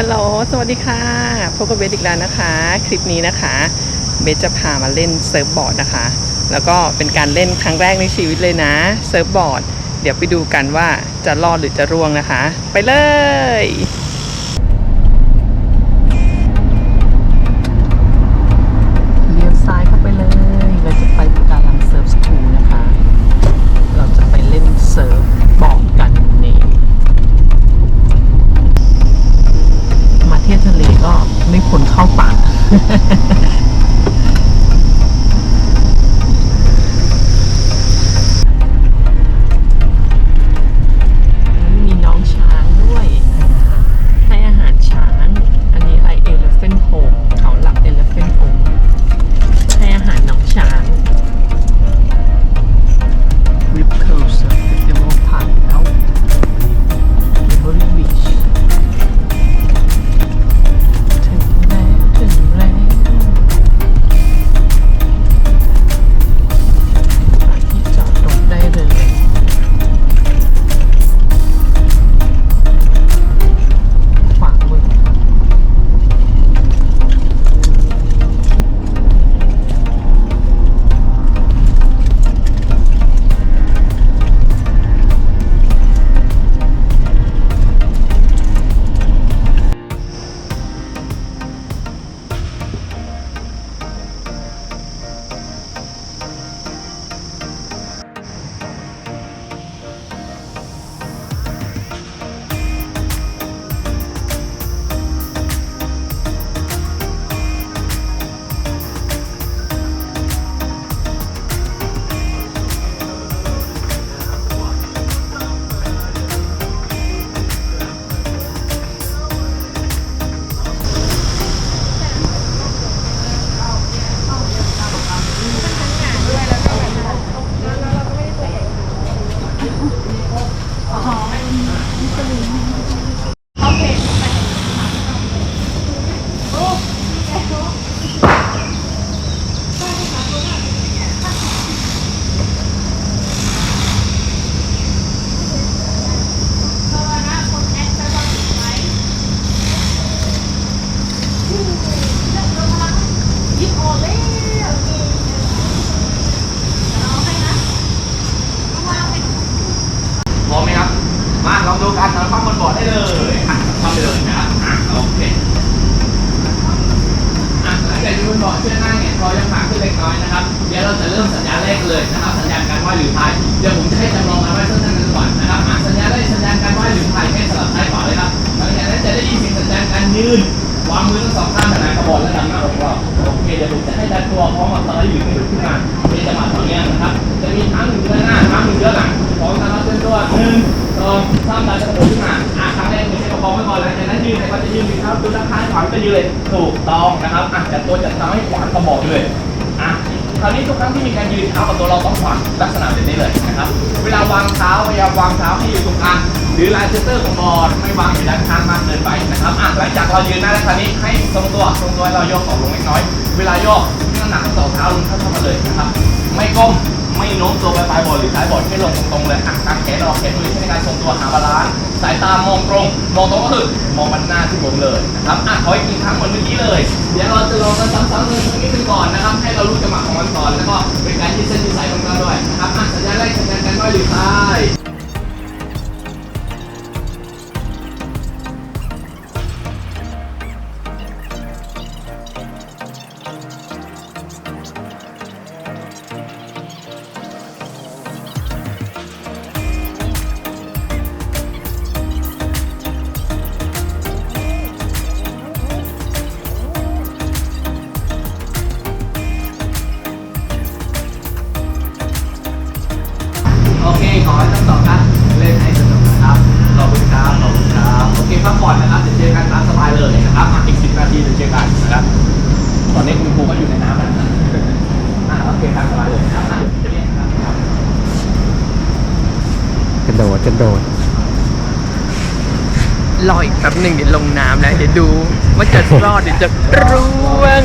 ฮัลโหล สวัสดีค่ะ พบกับเบสอีกแล้วนะคะ คลิปนี้นะคะ เบสจะพามาเล่นเซิร์ฟบอร์ดนะคะ แล้วก็เป็นการเล่นครั้งแรกในชีวิตเลยนะ เซิร์ฟบอร์ด เดี๋ยวไปดูกันว่าจะรอดหรือจะร่วงนะคะ ไปเลย ถูกต้องนะครับอะจัดตัวจัดท้าให้ขวางกระบอกเลยอะคราวนี้ทุกครั้งที่มีการยืนเท้ากับตัวเราต้องขวางลักษณะแบบนี้เลยนะครับ เวลาวางเท้าพยายามวางเท้าให้อยู่ตรงกลางหรือลายเซนเตอร์ของบอร์ดไม่วางอยู่ด้านข้างมากเกินไปนะครับอะหลังจากเรายืนได้แล้วคราวนี้ให้ทรงตัวทรงตัวเรายกออกลงเล็กน้อย เวลาโยกน้ำหนักทั้งสองเท้าลงเข้าๆมาเลยนะครับ ไม่ก้ม ไม่โน้มตัวไปปลายบอดหรือท้ายบอดให้ลงตรงๆเลยอะกางแขนออกแขนมือใช้ในการทรงตัวหาบาลานซ์สายตามองตรง มองตรงก็คือมองมันหน้าที่ผมเลยนะครับอะขออีกทีครั้งเหมือนเมื่อกี้เลย เดี๋ยวเราจะลองกันซ้ำๆเลยสักนิดนึงก่อนนะครับ ให้เรารู้จังหวะของมันก่อนแล้วก็เป็นการยืดเส้นยืดสายตรงกลางด้วยนะครับอะสัญญาณแรกสัญญาณการว่ายหรือท้าย กระโดดกระโดดรออีกแป๊บหนึ่งเดี๋ยวลงน้ำแล้วเดี๋ยวดู ว่าจะรอดหรือจะร่วง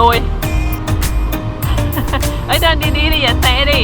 ลยเฮ้ยเดินดีๆดิอย่าเตะดิ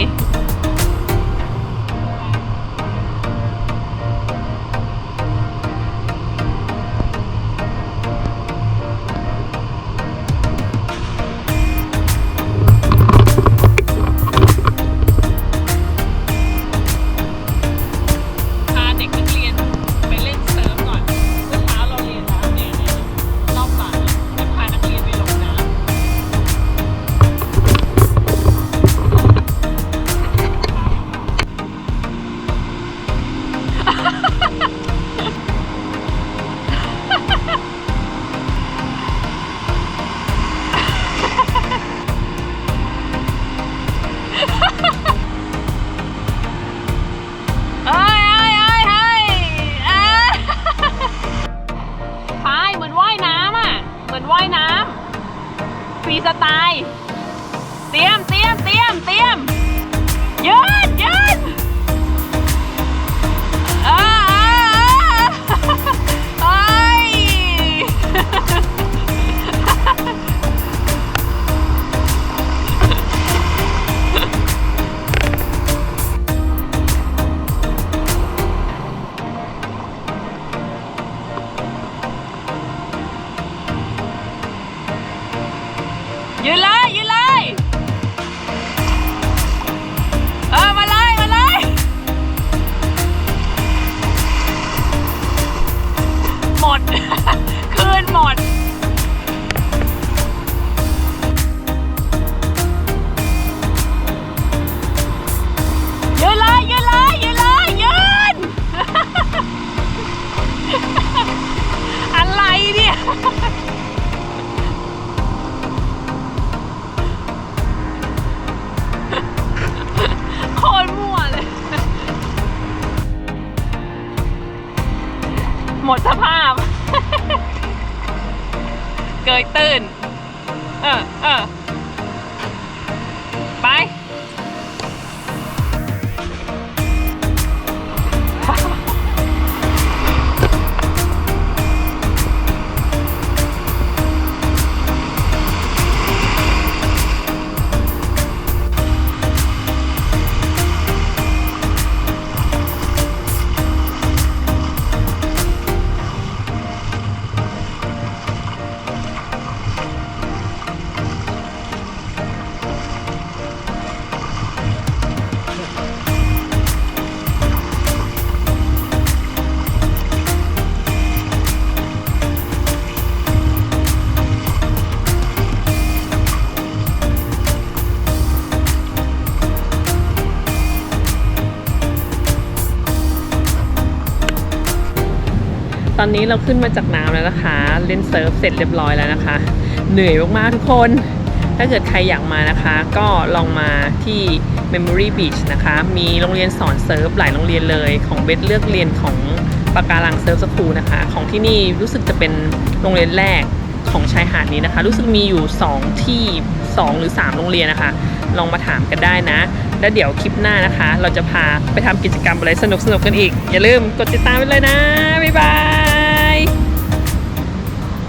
นี้เราขึ้นมาจากน้ำแล้วนะคะ เล่นเซิร์ฟเสร็จเรียบร้อยแล้วนะคะ เหนื่อยมากๆทุกคน ถ้าเกิดใครอยากมานะคะ ก็ลองมาที่ Memory Beach นะคะ มีโรงเรียนสอนเซิร์ฟหลายโรงเรียนเลยของเบสเลือกเรียนของปาการังเซิร์ฟสคูลนะคะ ของที่นี่รู้สึกจะเป็นโรงเรียนแรกของชายหาดนี้นะคะ รู้สึกมีอยู่ 2 ที่ 2 หรือ 3 โรงเรียนนะคะ ลองมาถามกันได้นะ แล้วเดี๋ยวคลิปหน้านะคะ เราจะพาไปทำกิจกรรมอะไรสนุกๆกันอีก อย่าลืมกดติดตามไปเลยนะ บ๊ายบาย